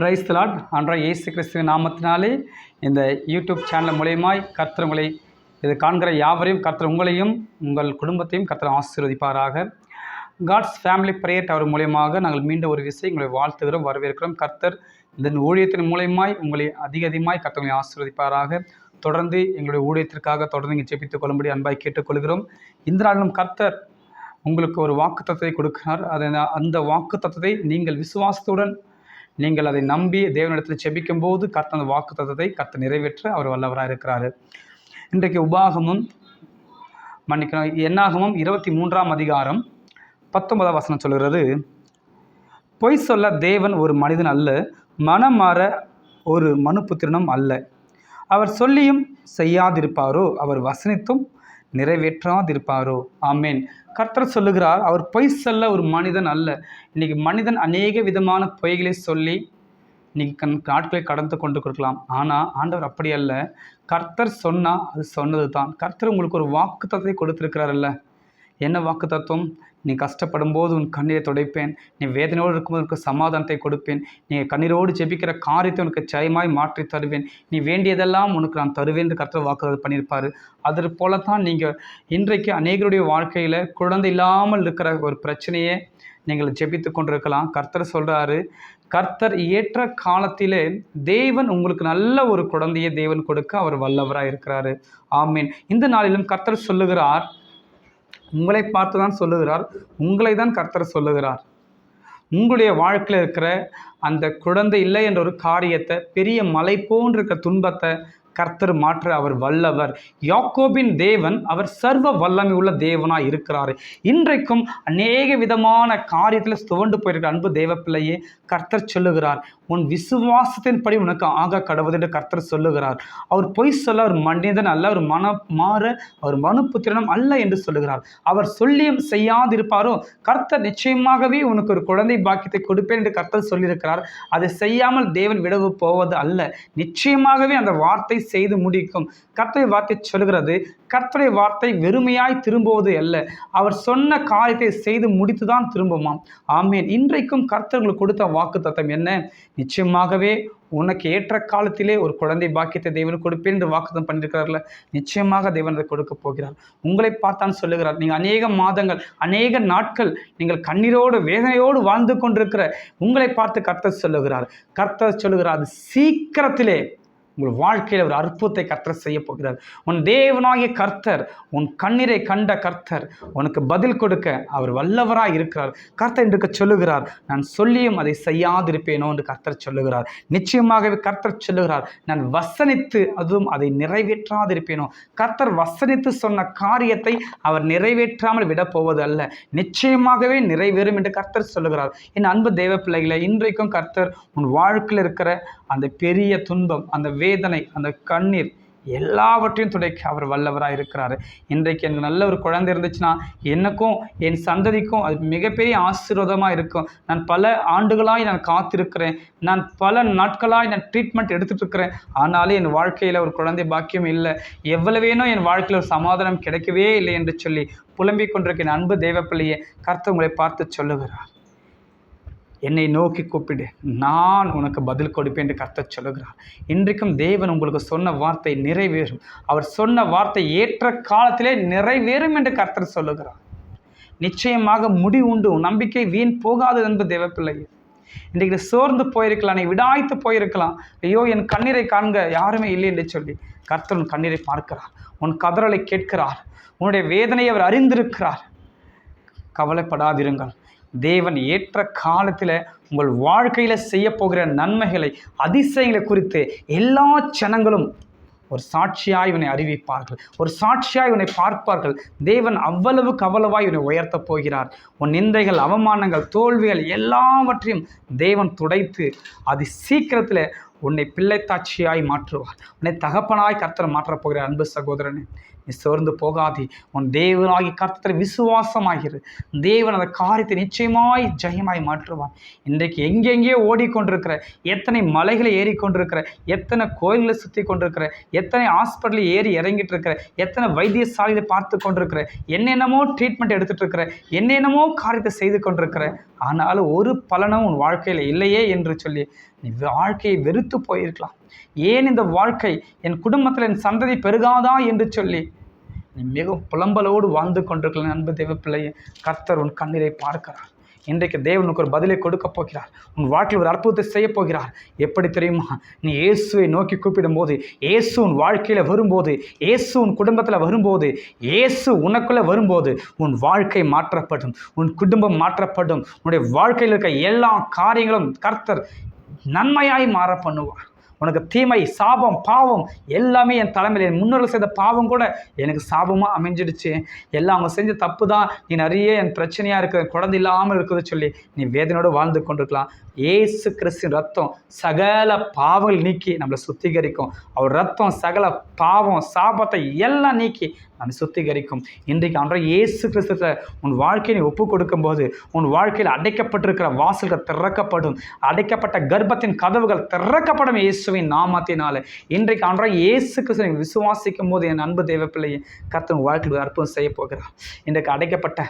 Price lot அன்றா இயேசு கிறிஸ்துவின் நாமத்தினாலே இந்த யூடியூப் சேனல் மூலியமாய் கர்த்தர் உங்களை இது காண்கிற யாவரையும் கர்த்தர் உங்களையும் உங்கள் குடும்பத்தையும் கர்த்தர் ஆசீர்வதிப்பாராக. காட்ஸ் ஃபேமிலி ப்ரேயர் டவர் மூலியமாக நாங்கள் மீண்டும் ஒரு விஷயம் உங்களை வாழ்த்துகிறோம் வரவேற்கிறோம். கர்த்தர் இந்த ஊழியத்தின் மூலியமாய் உங்களை அதிக அதிகமாய் கர்த்தவங்களை ஆசீர்வதிப்பாராக. தொடர்ந்து எங்களுடைய ஊழியத்திற்காக தொடர்ந்து இங்கே ஜெபித்துக் கொள்ளும்படி அன்பாய் கேட்டுக்கொள்கிறோம். இந்த நாளிலும் கர்த்தர் உங்களுக்கு ஒரு வாக்கு தத்துவத்தை கொடுக்கிறார். அதை அந்த வாக்கு தத்துவத்தை நீங்கள் விசுவாசத்துடன் நீங்கள் அதை நம்பி தேவனிடத்தில் செபிக்கும் போது கர்த்த அந்த வாக்கு தத்தத்தை கர்த்த நிறைவேற்ற அவர் வல்லவராக இருக்கிறாரு. இன்றைக்கு உபாகமும் மன்னிக்கணும். என்னாகமும் இருபத்தி மூன்றாம் அதிகாரம் பத்தொன்பதாம் வசனம் சொல்கிறது பொய் சொல்ல தேவன் ஒரு மனிதன் அல்ல மனம் மாற ஒரு மனுபுத்திரனும் அல்ல. அவர் சொல்லியும் செய்யாதிருப்பாரோ? அவர் வசனித்தும் நிறைவேற்றாதிருப்பாரோ? ஆமேன். கர்த்தர் சொல்லுகிறார் அவர் பொய் சொல்ல ஒரு மனிதன் அல்ல. இன்னைக்கு மனிதன் அநேக விதமான பொய்களை சொல்லி இன்னைக்கு கண் நாட்களை கடந்து கொண்டு கொடுக்கலாம். ஆனால் ஆண்டவர் அப்படி அல்ல. கர்த்தர் சொன்னால் அது சொன்னது தான் கர்த்தர் உங்களுக்கு ஒரு வாக்குத்தத்தை கொடுத்துருக்கிறாரல்ல என்ன வாக்கு தத்துவம் நீ கஷ்டப்படும் போது உன் கண்ணீரை துடைப்பேன். நீ வேதனையோடு இருக்கும்போது உனக்கு சமாதானத்தை கொடுப்பேன். நீ கண்ணீரோடு ஜெபிக்கிற காரியத்தை உனக்கு ஜெயமாய் மாற்றி தருவேன். நீ வேண்டியதெல்லாம் உனக்கு நான் தருவேன் என்று கர்த்தர் வாக்குறுதி பண்ணியிருப்பார். அது போல தான் நீங்கள் இன்றைக்கு அநேகருடைய வாழ்க்கையில் குழந்தை இல்லாமல் இருக்கிற ஒரு பிரச்சனையை நீங்கள் ஜெபித்து கொண்டிருக்கலாம். கர்த்தர் சொல்கிறாரு கர்த்தர் ஏற்ற காலத்திலே தேவன் உங்களுக்கு நல்ல ஒரு குழந்தையை தேவன் கொடுக்க அவர் வல்லவராக இருக்கிறாரு ஆமீன். இந்த நாளிலும் கர்த்தர் சொல்லுகிறார் உங்களை பார்த்து தான் சொல்லுகிறார் உங்களை தான் கர்த்தர் சொல்லுகிறார். உங்களுடைய வாழ்க்கையில் இருக்கிற அந்த குழந்தை இல்லை என்ற ஒரு காரியத்தை பெரிய மலை போன்றிருக்க துன்பத்தை கர்த்தர் மாற்ற அவர் வல்லவர். யாக்கோபின் தேவன் அவர் சர்வ வல்லமை உள்ள தேவனாக இருக்கிறார். இன்றைக்கும் அநேக விதமான காரியத்தில் துவண்டு போயிருக்கிற அன்பு தேவ பிள்ளையே கர்த்தர் சொல்லுகிறார் உன் விசுவாசத்தின்படி உனக்கு ஆக கடவுது என்று கர்த்தர் சொல்லுகிறார். அவர் பொய் சொல்ல ஒரு மனிதன் அல்ல ஒரு மன மாற அவர் மனுப்புத்திரனும் அல்ல என்று சொல்லுகிறார். அவர் சொல்லியும் செய்யாதிருப்பாரோ? கர்த்தர் நிச்சயமாகவே உனக்கு ஒரு குழந்தை பாக்கியத்தை கொடுப்பேன் என்று கர்த்தர் சொல்லியிருக்கிறார். அதை செய்யாமல் தேவன் விடவு போவது அல்ல. நிச்சயமாகவே அந்த வார்த்தை செய்து முடிக்கும். கர்த்தரை வார்த்தை சொல்கிறது கர்த்தரை வார்த்தை வெறுமையாய் திரும்புவது அல்ல. அவர் சொன்ன காரியத்தை செய்து முடித்து தான் திரும்புமாம். ஆமேன். இன்றைக்கும் கர்த்தர்களுக்கு கொடுத்த வாக்கு தத்தம் என்ன? நிச்சயமாகவே உனக்கு ஏற்ற காலத்திலே ஒரு குழந்தை பாக்கியத்தை தேவன் கொடுப்பேன் என்று வாக்குதம் பண்ணியிருக்கிறார்ல. நிச்சயமாக தேவன் அதை கொடுக்க போகிறார். உங்களை பார்த்தான் சொல்லுகிறார் நீங்கள் அநேக மாதங்கள் அநேக நாட்கள் நீங்கள் கண்ணீரோடு வேதனையோடு வாழ்ந்து கொண்டிருக்கிற. உங்களை பார்த்து கர்த்தர் சொல்லுகிறார். கர்த்தர் சொல்லுகிறார் அது சீக்கிரத்திலே உங்கள் வாழ்க்கையில் ஒரு அற்புதத்தை கர்த்தர் செய்ய போகிறார். உன் தேவனாகிய கர்த்தர் உன் கண்ணீரை கண்ட கர்த்தர் உனக்கு பதில் கொடுக்க அவர் வல்லவராக இருக்கிறார். கர்த்தர் என்று சொல்லுகிறார் நான் சொல்லியும் அதை செய்யாதிருப்பேனோ என்று கர்த்தர் சொல்லுகிறார். நிச்சயமாகவே கர்த்தர் சொல்லுகிறார் நான் வசனித்து அதுவும் அதை நிறைவேற்றாதிருப்பேனோ கர்த்தர் வசனித்து சொன்ன காரியத்தை அவர் நிறைவேற்றாமல் விடப்போவது அல்ல நிச்சயமாகவே நிறைவேறும் என்று கர்த்தர் சொல்லுகிறார். என் அன்பு தேவ பிள்ளைகளை இன்றைக்கும் கர்த்தர் உன் வாழ்க்கையில் இருக்கிற அந்த பெரிய துன்பம் அந்த வேதனை அந்த கண்ணீர் எல்லாவற்றையும் துடைக்க அவர் வல்லவராக இருக்கிறாரு. இன்றைக்கு எனக்கு நல்ல ஒரு குழந்தை இருந்துச்சுன்னா எனக்கும் என் சந்ததிக்கும் அது மிகப்பெரிய ஆசீர்வாதமாக இருக்கும். நான் பல ஆண்டுகளாய் நான் காத்திருக்கிறேன். நான் பல நாட்களாய் நான் ட்ரீட்மெண்ட் எடுத்துகிட்டு இருக்கிறேன் ஆனாலும் என் வாழ்க்கையில் ஒரு குழந்தை பாக்கியம் இல்லை. எவ்வளவேனோ என் வாழ்க்கையில் ஒரு சமாதானம் கிடைக்கவே இல்லை என்று சொல்லி புலம்பிக் கொண்டிருக்கிற அன்பு தேவப்பள்ளியை கர்த்தர் உங்களை பார்த்து சொல்லுகிறார். என்னை நோக்கி கூப்பிடு. நான் உனக்கு பதில் கொடுப்பேன் என்று கர்த்தர் சொல்லுகிறார். இன்றைக்கும் தேவன் உங்களுக்கு சொன்ன வார்த்தை நிறைவேறும். அவர் சொன்ன வார்த்தை ஏற்ற காலத்திலே நிறைவேறும் என்று கர்த்தர் சொல்லுகிறார். நிச்சயமாக முடி உண்டு. நம்பிக்கை வீண் போகாது என்பது தேவப்பிள்ளையே. இன்றைக்கு சோர்ந்து போயிருக்கலாம். நீ விடாய்த்து போயிருக்கலாம். ஐயோ என் கண்ணீரை காண்க. யாருமே இல்லை என்று சொல்லி கர்த்தர் உன் கண்ணீரை பார்க்கிறார். உன் கதறலை கேட்கிறார். உன்னுடைய வேதனையை அவர் அறிந்திருக்கிறார். கவலைப்படாதிருங்கள். தேவன் ஏற்ற காலத்தில் உங்கள் வாழ்க்கையில் செய்ய போகிற நன்மைகளை அதிசயங்களை குறித்து எல்லா ஜனங்களும் ஒரு சாட்சியாய் இவனை அறிவிப்பார்கள். ஒரு சாட்சியாய் இவனை பார்ப்பார்கள். தேவன் அவ்வளவுக்கு அவ்வளவாய் இவனை உயர்த்தப் போகிறார். உன் நிந்தைகள் அவமானங்கள் தோல்விகள் எல்லாவற்றையும் தேவன் துடைத்து அது சீக்கிரத்தில் உன்னை பிள்ளைத்தாட்சியாய் மாற்றுவார். உன்னை தகப்பனாய் கர்த்தர் மாற்றப் போகிறார். அன்பு சகோதரனே நீ சோர்ந்து போகாதே. உன் தேவனாகி கர்த்தத்தில் விசுவாசமாகிரு. தேவன் அந்த காரியத்தை நிச்சயமாய் ஜெயமாய் மாற்றுவான் இன்றைக்கு எங்கெங்கே ஓடிக்கொண்டிருக்கிற எத்தனை மலைகளை ஏறிக்கொண்டிருக்கிற எத்தனை கோயில்களை சுற்றி கொண்டிருக்கிற எத்தனை ஹாஸ்பிட்டலில் ஏறி இறங்கிட்டு இருக்கிற எத்தனை வைத்தியசாலையை பார்த்து கொண்டிருக்கிற என்னென்னமோ ட்ரீட்மெண்ட் எடுத்துகிட்டு இருக்கிற என்னென்னமோ காரியத்தை செய்து கொண்டிருக்கிற ஆனாலும் ஒரு பலனும் உன் வாழ்க்கையில் இல்லையே என்று சொல்லி நீ வாழ்க்கையை வெறுத்து போயிருக்கலாம். ஏன் இந்த வாழ்க்கை? என் குடும்பத்தில் என் சந்ததி பெருகாதா என்று சொல்லி. நீ மிகவும் புலம்பலோடு வாழ்ந்து கொண்டிருக்கிற அன்பு தெய்வ பிள்ளையை கர்த்தர் உன் கண்ணீரை பார்க்கிறார். இன்றைக்கு தேவனுக்கு ஒரு பதிலை கொடுக்க போகிறார். உன் வாழ்க்கையில் ஒரு அற்புதத்தை செய்ய போகிறார். எப்படி தெரியுமா? நீ இயேசுவை நோக்கி கூப்பிடும்போது இயேசு உன் வாழ்க்கையில் வரும்போது இயேசு உன் குடும்பத்தில் வரும்போது இயேசு உனக்குள்ளே வரும்போது உன் வாழ்க்கை மாற்றப்படும் உன் குடும்பம் மாற்றப்படும். உன்னுடைய வாழ்க்கையில் இருக்க எல்லா காரியங்களும் கர்த்தர் நன்மையாய் மாற பண்ணுவார். உனக்கு தீமை சாபம் பாவம் எல்லாமே என் தலைமையில் என் முன்னோர்கள் செய்த பாவம் கூட எனக்கு சாபமாக அமைஞ்சிடுச்சு. எல்லாம் அவங்க செஞ்ச தப்பு தான் நீ நிறைய என் பிரச்சனையாக இருக்கிற குழந்தை இல்லாமல் இருக்குது சொல்லி நீ வேதனையோடு வாழ்ந்து கொண்டிருக்கலாம். ஏசு கிறிஸ்தின் ரத்தம் சகல பாவங்கள் நீக்கி நம்மளை சுத்திகரிக்கும். அவர் ரத்தம் சகல பாவம் சாபத்தை எல்லாம் நீக்கி நம்மை சுத்திகரிக்கும். இன்றைக்கு அன்றை இயேசு கிறிஸ்துவ உன் வாழ்க்கையை நீ ஒப்பு கொடுக்கும்போது உன் வாழ்க்கையில் அடைக்கப்பட்டிருக்கிற வாசல்கள் திறக்கப்படும். அடைக்கப்பட்ட கர்ப்பத்தின் கதவுகள் திறக்கப்படும் இயேசுவின் நாமத்தினால இன்றைக்கு அன்றைய இயேசு கிறிஸ்துவை நீ விசுவாசிக்கும் போது என் அன்பு தேவ பிள்ளையை கர்த்தர் வாழ்க்கையில் அற்புதம் செய்ய போகிறார். இன்றைக்கு அடைக்கப்பட்ட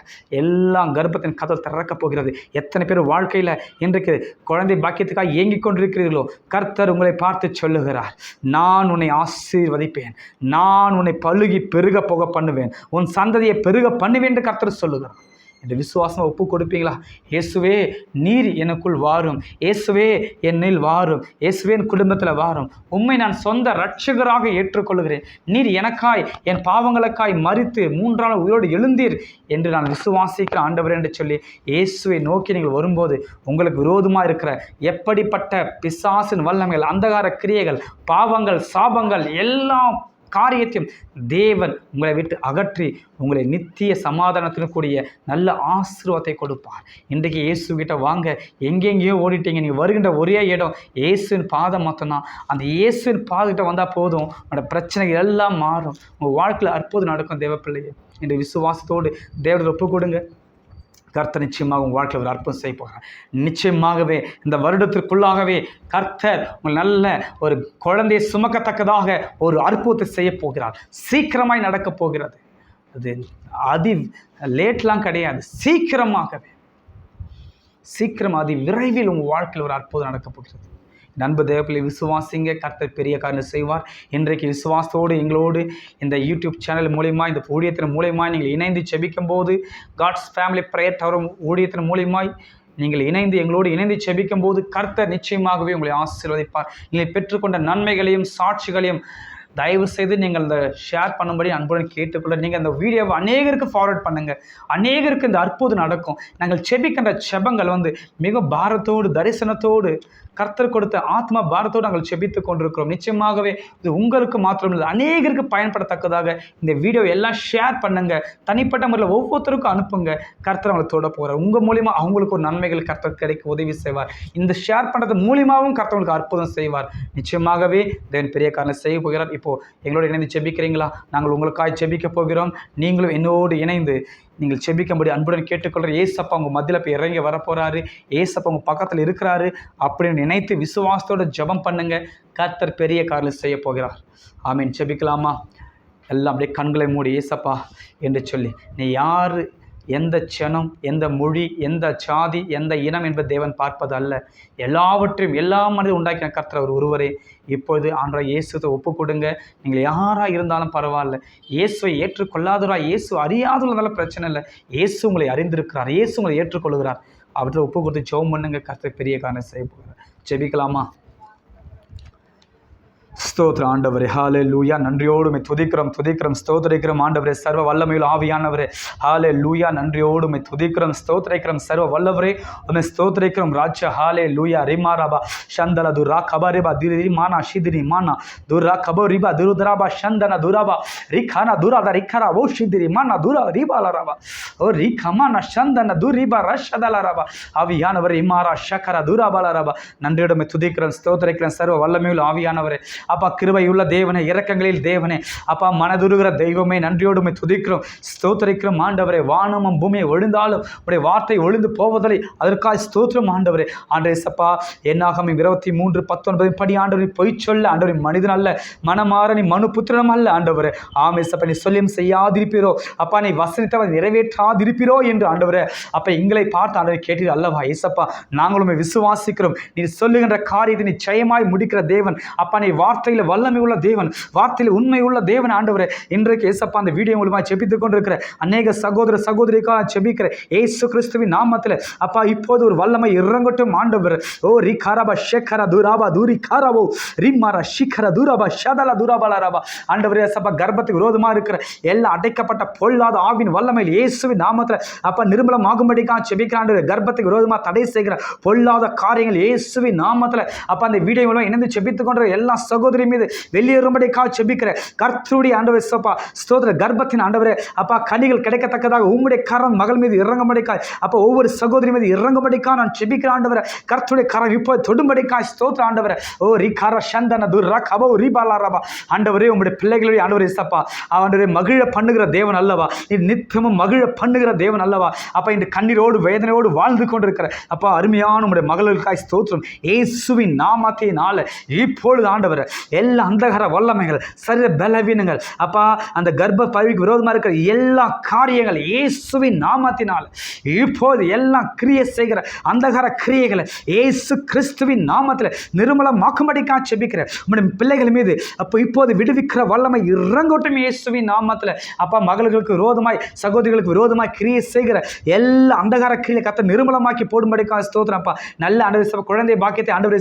எல்லா கர்ப்பத்தின் கதவு திறக்கப் போகிறது. எத்தனை பேர் வாழ்க்கையில் இன்றைக்கு குழந்தை பாக்கியத்துக்காக ஏங்கிக் கொண்டிருக்கிறீர்களோ கர்த்தர் உங்களை பார்த்து சொல்லுகிறார் நான் உன்னை ஆசீர்வதிப்பேன். நான் உன்னை பழுகி பெருக போக பண்ணுவேன். உன் சந்ததியை பெருக பண்ணுவேன் என்று கர்த்தர் சொல்லுகிறார். இந்த விசுவாசம் ஒப்பு கொடுப்பீங்களா? இயேசுவே நீர் எனக்குள் வாரும். இயேசுவே என்னில் வாரும். இயேசுவே என் குடும்பத்தில் வாரும். உண்மை நான் சொந்த ரட்சகராக ஏற்றுக்கொள்கிறேன் நீர் எனக்காய் என் பாவங்களுக்காய் மறித்து மூன்றாம் உயிரோடு எழுந்தீர் என்று நான் விசுவாசிக்க ஆண்டவர் என்று சொல்லி இயேசுவை நோக்கி நீங்கள் வரும்போது உங்களுக்கு விரோதமாக இருக்கிற எப்படிப்பட்ட பிசாசின் வல்லமைகள் அந்தகார கிரியைகள் பாவங்கள் சாபங்கள் எல்லாம் காரியத்தையும் தேவன் உங்களை விட்டு அகற்றி உங்களை நித்திய சமாதானத்தின் கூடிய நல்ல ஆசீர்வாதத்தை கொடுப்பார். இன்றைக்கு இயேசு கிட்ட வாங்க எங்கெங்கேயோ ஓடிட்டீங்க நீங்கள் வருகின்ற ஒரே இடம் இயேசுவின் பாதம் மட்டும்தான் அந்த இயேசுவின் பாதகிட்ட வந்தால் போதும் உங்களோட பிரச்சனைகள் எல்லாம் மாறும். உங்கள் வாழ்க்கையில் அற்புதம் நடக்கும் தேவப்பிள்ளையை. என்ற விசுவாசத்தோடு தேவத்தில் ஒப்பு கொடுங்க. கர்த்தர் நிச்சயமாக உங்கள் வாழ்க்கையில் ஒரு அற்புதம் செய்ய போகிறார். நிச்சயமாகவே இந்த வருடத்திற்குள்ளாகவே கர்த்தர் உங்கள் நல்ல ஒரு குழந்தையை சுமக்கத்தக்கதாக ஒரு அற்புதத்தை செய்ய போகிறார். சீக்கிரமாய் நடக்கப் போகிறது. அது அதி லேட்லாம் கிடையாது. சீக்கிரமாகவே சீக்கிரம் அதி விரைவில் உங்கள் வாழ்க்கையில் ஒரு அற்புதம் நடக்கப் போகிறது. நண்பு தேவப்பிள்ளை விசுவாசிங்க கர்த்தர் பெரிய காரணம் செய்வார். இன்றைக்கு விசுவாசத்தோடு எங்களோடு இந்த யூடியூப் சேனல் மூலிமா இந்த ஊழியத்தின் மூலியமா நீங்கள் இணைந்து செபிக்கும் போது காட்ஸ் ஃபேமிலி ப்ரேயர் டவர் ஊழியத்தின் மூலியமாய் நீங்கள் இணைந்து எங்களோடு இணைந்து செபிக்கும் போது கர்த்தர் நிச்சயமாகவே உங்களை ஆசீர்வதிப்பார். நீங்கள் பெற்றுக்கொண்ட நன்மைகளையும் சாட்சிகளையும் தயவு செய்து நீங்கள் இந்த ஷேர் பண்ணும்படி அன்புடன் கேட்டுக்கொள்ள. நீங்கள் அந்த வீடியோவை அநேகருக்கு ஃபார்வர்ட் பண்ணுங்கள் அநேகருக்கு இந்த அற்புதம் நடக்கும். நாங்கள் செபிக்கின்ற செபங்கள் வந்து மிக பாரத்தோடு தரிசனத்தோடு கர்த்தர் கொடுத்த ஆத்மா பாரத்தோடு நாங்கள் செபித்து கொண்டிருக்கிறோம். நிச்சயமாகவே இது உங்களுக்கு மாத்திரம் இல்லை அநேகருக்கு பயன்படத்தக்கதாக இந்த வீடியோ எல்லாம் ஷேர் பண்ணுங்கள் தனிப்பட்ட முறையில் ஒவ்வொருத்தருக்கும் அனுப்புங்க. கர்த்தர் அவங்களை தொட போகிறார் உங்கள் மூலிமா அவங்களுக்கு ஒரு நன்மைகள் கர்த்தர் கிடைக்க உதவி செய்வார். இந்த ஷேர் பண்ணுறது மூலியமாகவும் கர்த்தவங்களுக்கு அற்புதம் செய்வார். நிச்சயமாகவே தேவன் பெரிய காரணம் செய்ய போகிறார். இப்போது எங்களோட இணைந்து செபிக்கிறீங்களா? நாங்கள் உங்களுக்காய் செபிக்க போகிறோம். நீங்களும் என்னோடு இணைந்து நீங்கள் செபிக்கும்படி அன்புடன் கேட்டுக்கொள்கிற ஏசப்பா உங்கள் மத்தியில் போய் இறங்கி வரப்போகிறாரு ஏசப்பா உங்கள் பக்கத்தில் இருக்கிறாரு. அப்படின்னு நினைத்து விசுவாசத்தோட ஜெபம் பண்ணுங்கள் கர்த்தர் பெரிய காரில் செய்ய போகிறார். ஆமீன். செபிக்கலாமா? எல்லாம் அப்படியே கண்களை மூடி ஏசப்பா என்று சொல்லி நீ யார் எந்த சனம் எந்த மொழி எந்த சாதி எந்த இனம் என்பது தேவன் பார்ப்பது அல்ல. எல்லாவற்றையும் எல்லா மனிதன் உண்டாக்கின கர்த்தர் அவர் ஒருவரே. இப்பொழுது ஆண்டவரை இயேசுத்தை ஒப்பு கொடுங்க. நீங்கள் யாராக இருந்தாலும் பரவாயில்ல. இயேசுவை ஏற்றுக்கொள்ளாதவரா இயேசு அறியாதவர்களால பிரச்சனை இல்லை. இயேசு உங்களை அறிந்திருக்கிறார். இயேசு உங்களை ஏற்றுக்கொள்கிறார். அவற்றை ஒப்பு கொடுத்து ஜெபம் பண்ணுங்க. கர்த்தர் பெரிய காரணம் செய்ய போகிறார். ஜெபிக்கலாமா? ஸ்தோத்திர ஆண்டவரே ஹாலே லூயா நன்றியோடுமை துதிக்கிறோம் துதிக்கிறோம் ஸ்தோத்திரிக்கிறோம். ஆண்டவரே சர்வ வல்லமையில் ஆவியானவரே ஹாலே லூயா நன்றியோடுமை துதிக்கிறோம் ஸ்தோத்திரிக்கிறோம் சர்வ வல்லவரே. உண்மை ஸ்தோத்திரிக்கிறோம் ராஜ்ய ஹாலே லூயா ரிமாராபா சந்தல துரா கபாரிபா திரி மானா ஷிதிரி மானா துரா கபரிபா துருதராபா சந்தன துராபா ரிகானா துராத ரிக்கரா ஓ ஷிதிரி மானா துரா ரிபாலராபா ஓ ரிகமானா சந்தன துரிபா ரஷதலராபா ஆவியானவரே இமாரா ஷக்கரா துராபாலராபா நன்றியோடுமை துதிக்கிறோம் ஸ்தோத்திரிக்கிறோம் சர்வ வல்லமையில் ஆவியானவரே. அப்பா கிருபையுள்ள தேவனே இரக்கங்களில் தேவனே. அப்பா மனதுருகிற தெய்வமே நன்றியோடுமே துதிக்கிறோம் ஸ்தோத்தரிக்கிறோம். ஆண்டவரே வானமும் பூமியை ஒழுந்தாலும் உடைய வார்த்தை ஒழுந்து போவதில்லை. அதற்காக ஸ்தோத்திரம் ஆண்டவரே. ஆண்டரே சப்பா என்னாகும் இருபத்தி மூன்று பத்தொன்பது படி ஆண்டவரை பொய் சொல்ல ஆண்டவரை மனிதன் அல்ல. மனமாற நீ மனு புத்திரனும் அல்ல ஆண்டவரே. ஆமே சப்பா நீ சொல்லியும் செய்யாதிருப்பீரோ. அப்பா நீ வசனித்தவர் நிறைவேற்றாதிருப்பீரோ என்று ஆண்டவரே. அப்போ எங்களை பார்த்து ஆண்டவரை கேட்டீர் அல்லவா ஏசப்பா நாங்களும் விசுவாசிக்கிறோம். நீ சொல்லுகின்ற காரியத்தை நீ முடிக்கிற தேவன். அப்பா நீ வா வார்த்தையில் வல்லமை உள்ள தேவன் வார்த்தையில் உண்மை உள்ள தேவன் ஆண்டவரே. இன்றைக்கு ஏசப்பா அந்த வீடியோ மூலமாக செபித்துக் கொண்டிருக்கிற அநேக சகோதர சகோதரிக்காக செபிக்கிற ஏசு கிறிஸ்துவின் நாமத்தில். அப்பா இப்போது ஒரு வல்லமை இறங்கட்டும் ஆண்டவர். ஓ ரி காரபா ஷேகரா தூராபா தூரி காரபோ ரிம்மாரா ஷிகர தூராபா ஷதலா தூராபாலாராபா ரபா ஆண்டவரே ஏசப்பா கர்ப்பத்துக்கு விரோதமாக இருக்கிற எல்லா அடைக்கப்பட்ட பொல்லாத ஆவின் வல்லமையில் இயேசுவின் நாமத்தில். அப்பா நிர்மலமாகும்படிக்காக செபிக்கிறாண்டு கர்ப்பத்துக்கு விரோதமாக தடை செய்கிற பொல்லாத காரியங்கள் இயேசுவின் நாமத்தில். அப்பா அந்த வீடியோ மூலமாக இணைந்து செபித்துக் கொண்ட எல்லா சகோதரி மீது வெளியேறும்படிக்காக செபிக்கிற கர்த்தருடைய ஆண்டவர் சப்பா ஸ்தோத்திர கர்ப்பத்தின் ஆண்டவரே அப்பா கனிகள் கிடைக்கத்தக்கதாக உம்முடைய கரம் மகள் மீது இறங்கும்படிக்காய் அப்போ ஒவ்வொரு சகோதரி மீது இறங்கும்படிக்கா நான் செபிக்கிற ஆண்டவரை கர்த்தருடைய கரம் இப்போ தொடும்படிக்காய் ஸ்தோத்திர ஆண்டவரை. ஓ ரி கர சந்தன துர்ரா கபோ அபோ ரபா. ஆண்டவரே உங்களுடைய பிள்ளைகளுடைய ஆண்டவரே சப்பா. ஆண்டவரே மகிழ பண்ணுகிற தேவன் அல்லவா? நீ நித்தியமும் மகிழ பண்ணுகிற தேவன் அல்லவா? அப்பா இந்த கண்ணீரோடு வேதனையோடு வாழ்ந்து கொண்டிருக்கிற அப்பா அருமையான உங்களுடைய மகளுக்காய் ஸ்தோத்திரம். ஏசுவின் நாமத்தினால இப்பொழுது ஆண்டவர் எல்லா அந்தகர வல்லமைகள் சரீர பலவீனங்கள் அப்பா அந்த கர்ப்ப பதவிக்கு விரோதமாக இருக்கிற எல்லா காரியங்கள் இயேசுவின் நாமத்தினால் இப்போது எல்லாம் கிரியை செய்கிற அந்தகார கிரியைகளை இயேசு கிறிஸ்துவின் நாமத்தில் நிர்மலமாக்கும்படிக்காக செபிக்கிற உம்முடைய பிள்ளைகள் மீது அப்போ இப்போது விடுவிக்கிற வல்லமை இறங்கட்டும் இயேசுவின் நாமத்தில். அப்பா மகளுக்கு விரோதமாய் சகோதரிகளுக்கு விரோதமாய் கிரியை செய்கிற எல்லா அந்தகார கிரியை கத்த நிர்மலமாக்கி போடும்படிக்காக ஸ்தோத்திரம் அப்பா. நல்ல ஆண்டவர் குழந்தை பாக்கியத்தை ஆண்டவர்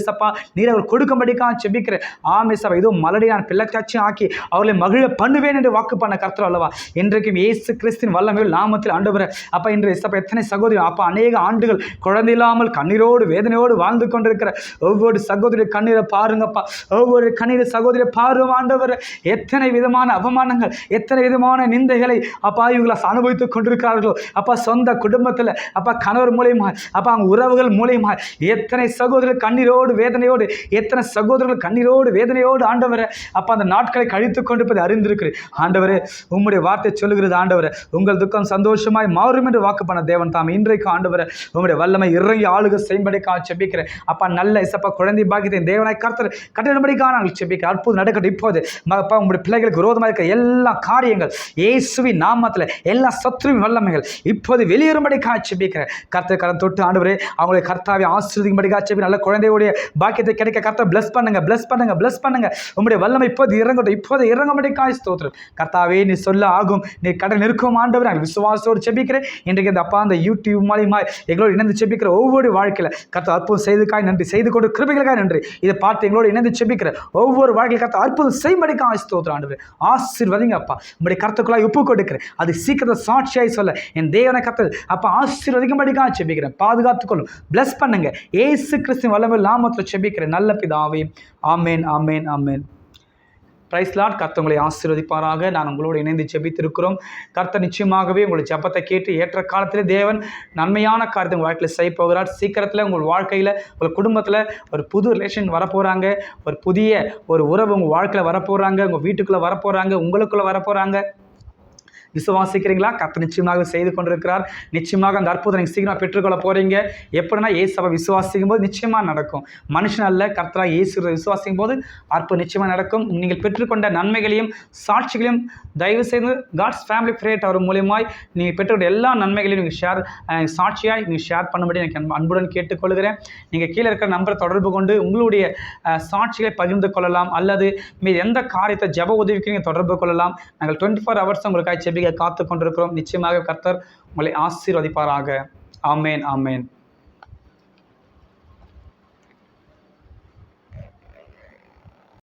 நீர் அவர் கொடுக்கும்படிக்காக செபிக்கிற ஆமை சபா இதோ மலடி நான் பிள்ளைக்காட்சி ஆக்கி அவர்களை மகிழ பண்ணுவேன் என்று வாக்கு பண்ண கர்த்தர் அல்லவா? இன்றைக்கும் இயேசு கிறிஸ்தின் வல்லமையில் நாமத்தில் ஆண்டவர் அப்பா இன்று சப்பா எத்தனை சகோதரி அப்பா அநேக ஆண்டுகள் குழந்தை இல்லாமல் கண்ணீரோடு வேதனையோடு வாழ்ந்து கொண்டிருக்கிற ஒவ்வொரு சகோதரி கண்ணீரை பாருங்கப்பா. ஒவ்வொரு கண்ணீர் சகோதரி பாரும் ஆண்டவர். எத்தனை விதமான அவமானங்கள் எத்தனை விதமான நிந்தைகளை அப்பா இவங்களை அனுபவித்துக் கொண்டிருக்கிறார்களோ. அப்பா சொந்த குடும்பத்தில் அப்பா கணவர் மூலியமா அப்பா அவங்க உறவுகள் மூலியமா எத்தனை சகோதரர்கள் கண்ணீரோடு வேதனையோடு எத்தனை சகோதரர்கள் கண்ணீரோடு வேதனை வேதனையோடு ஆண்டவரை அப்பா அந்த நாட்களை கழித்து கொண்டிருப்பதை அறிந்திருக்கிறேன் ஆண்டவரே உம்முடைய வார்த்தை சொல்லுகிறது ஆண்டவரை உங்கள் துக்கம் சந்தோஷமாய் மாறும் என்று வாக்கு பண்ண தேவன் தாம் இன்றைக்கு ஆண்டவரை உங்களுடைய வல்லமை இறங்கி ஆளுக செய்யும்படிக்காக செபிக்கிறேன். அப்பா நல்ல இசப்பா குழந்தை பாக்கியத்தை தேவனாய் கர்த்தர் கட்டிடபடிக்காக நாங்கள் செபிக்கிறேன் அற்புதம் நடக்கட்டும். இப்போது அப்பா உங்களுடைய பிள்ளைகளுக்கு விரோதமாக இருக்க எல்லா காரியங்கள் இயேசுவின் நாமத்தில் எல்லா சத்ருவின் வல்லமைகள் இப்போது வெளியேறும்படிக்காக செபிக்கிறேன். கர்த்தர் கரம் தொட்டு ஆண்டவரே அவங்களுடைய கர்த்தாவை ஆசிரியப்படிக்காக செபி நல்ல குழந்தையுடைய பாக்கியத்தை கிடைக்க கர்த்தர் பிளஸ் பண்ணுங்க பிளஸ் பண்ணுங்க பண்ணுங்க. உங்களுடைய வல்லமை இப்போது இறங்கட்டும். இப்போது இறங்கும்படிக்காக ஸ்தோத்திரம். கர்த்தாவே நீ சொல்ல ஆகும் நீ கடல் நிற்கும் ஆண்டவர் நாங்கள் விசுவாசத்தோடு செபிக்கிறேன். இன்றைக்கு இந்த அப்பா அந்த யூடியூப் மூலியமாக எங்களோடு இணைந்து செபிக்கிற ஒவ்வொரு வாழ்க்கையில் கர்த்தா அற்புதம் செய்துக்காய் நன்றி. செய்து கொண்டு கிருபிகளுக்காய் நன்றி. இதை பார்த்து எங்களோடு இணைந்து செபிக்கிற ஒவ்வொரு வாழ்க்கையில் கர்த்தா அற்புதம் செய்யும்படிக்காக ஸ்தோத்திரம் ஆண்டவர். ஆசீர்வதிங்க அப்பா. உங்களுடைய கருத்துக்குள்ளாய் ஒப்பு கொடுக்கிறேன். அது சீக்கிரத்தை சாட்சியாய் சொல்ல என் தேவனை கத்தது அப்பா ஆசீர்வதிக்கும்படிக்காக செபிக்கிறேன். பாதுகாத்துக்கொள்ளும். ப்ளஸ் பண்ணுங்க. ஏசு கிறிஸ்து வல்லமை நாமத்தில் செபிக்கிறேன் நல்ல பிதாவே. ஆமேன் ஆமேன். ஆமேன் பிரைஸ் லாட் கர்த்தர் உங்களை ஆசீர்வதிப்பாராக. நான் உங்களோடு இணைந்து ஜெபித்திருக்கிறோம். கர்த்தர் நிச்சயமாகவே உங்கள் ஜெபத்தை கேட்டு ஏற்ற காலத்திலே தேவன் நன்மையான காரியத்தை உங்கள் வாழ்க்கையில் செய்ய போகிறார். சீக்கிரத்தில் உங்கள் வாழ்க்கையில் உங்கள் குடும்பத்தில் ஒரு புது ரிலேஷன் வரப்போகிறாங்க ஒரு புதிய ஒரு உறவு உங்கள் வாழ்க்கையில் வரப்போகிறாங்க உங்கள் வீட்டுக்குள்ளே வரப்போகிறாங்க உங்களுக்குள்ளே வரப்போகிறாங்க விசுவாசிக்கிறீங்களா கத்த நிச்சயமாக செய்து கொண்டிருக்கிறார். நிச்சயமாக அந்த அற்புதம் நீங்கள் சீக்கிரம் பெற்றுக்கொள்ள போகிறீங்க எப்படின்னா இயேசுவை விசுவாசிக்கும் போது நிச்சயமாக நடக்கும். மனுஷன் அல்ல கர்த்தராக இயேசு விசுவாசிக்கும் போது அற்புதம் நிச்சயமாக நடக்கும். நீங்கள் பெற்றுக்கொண்ட நன்மைகளையும் சாட்சிகளையும் தயவு செய்து காட்ஸ் ஃபேமிலி பிரேட் அவர் மூலியமாய் நீங்கள் பெற்றுக்கொண்ட எல்லா நன்மைகளையும் நீங்கள் ஷேர் சாட்சியாக நீங்கள் ஷேர் பண்ணும்படி எனக்கு அன்புடன் கேட்டுக்கொள்கிறேன். நீங்கள் கீழே இருக்கிற நம்பரை தொடர்பு கொண்டு உங்களுடைய சாட்சிகளை பகிர்ந்து கொள்ளலாம். அல்லது மீது எந்த காரியத்தை ஜெப உதவிக்கு நீங்கள் தொடர்பு கொள்ளலாம். நாங்கள் டுவெண்ட்டி ஃபோர் ஹவர்ஸ் உங்களுக்காக செபிக்க காத்து கொண்டிருக்கிறோம் நிச்சயமாக கர்த்தர் உங்களை ஆசீர்வதிப்பாராக. ஆமேன் ஆமேன்.